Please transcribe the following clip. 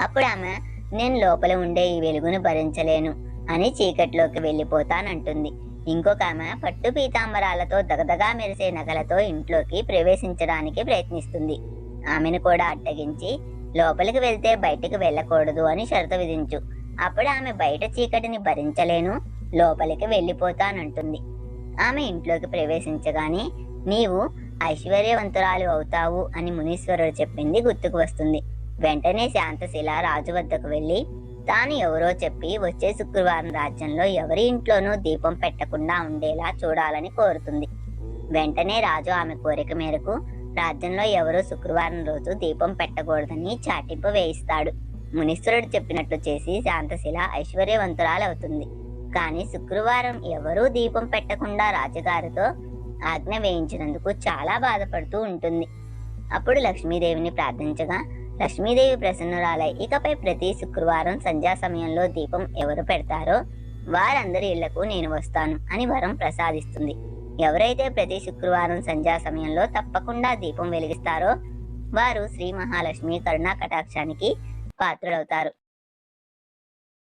అప్పుడు ఆమె నేను లోపల ఉండే ఈ వెలుగును భరించలేను అని చీకట్లోకి వెళ్ళిపోతానంటుంది. ఇంకొక ఆమె పట్టు పీతాంబరాలతో దగదగా మెరిసే నగలతో ఇంట్లోకి ప్రవేశించడానికి ప్రయత్నిస్తుంది. ఆమెను కూడా అడ్డగించి లోపలికి వెళ్తే బయటికి వెళ్ళకూడదు అని షరతు విధించు. అప్పుడు ఆమె బయట చీకటిని భరించలేను లోపలికి వెళ్ళిపోతానంటుంది. ఆమె ఇంట్లోకి ప్రవేశించగానే నీవు ఐశ్వర్యవంతురాలు అవుతావు అని మునీశ్వరుడు చెప్పింది గుర్తుకు వస్తుంది. వెంటనే శాంతశిల రాజు వద్దకు వెళ్ళి తాను ఎవరో చెప్పి వచ్చే శుక్రవారం రాజ్యంలో ఎవరి ఇంట్లోనూ దీపం పెట్టకుండా ఉండేలా చూడాలని కోరుతుంది. వెంటనే రాజు ఆమె కోరిక మేరకు రాజ్యంలో ఎవరూ శుక్రవారం రోజు దీపం పెట్టకూడదని చాటింపు వేయిస్తాడు. మునీశ్వరుడు చెప్పినట్లు చేసి శాంతశిల ఐశ్వర్యవంతురాలవుతుంది. కానీ శుక్రవారం ఎవరూ దీపం పెట్టకుండా రాజుగారితో ఆజ్ఞ వేయించినందుకు చాలా బాధపడుతూ ఉంటుంది. అప్పుడు లక్ష్మీదేవిని ప్రార్థించగా లక్ష్మీదేవి ప్రసన్నురాలై ఇకపై ప్రతి శుక్రవారం సంధ్యా సమయంలో దీపం ఎవరు పెడతారో వారందరి ఇళ్ళకు నేను వస్తాను అని వరం ప్రసాదిస్తుంది. ఎవరైతే ప్రతి శుక్రవారం సంధ్యా సమయంలో తప్పకుండా దీపం వెలిగిస్తారో వారు శ్రీ మహాలక్ష్మి కరుణా కటాక్షానికి పాత్రులవుతారు.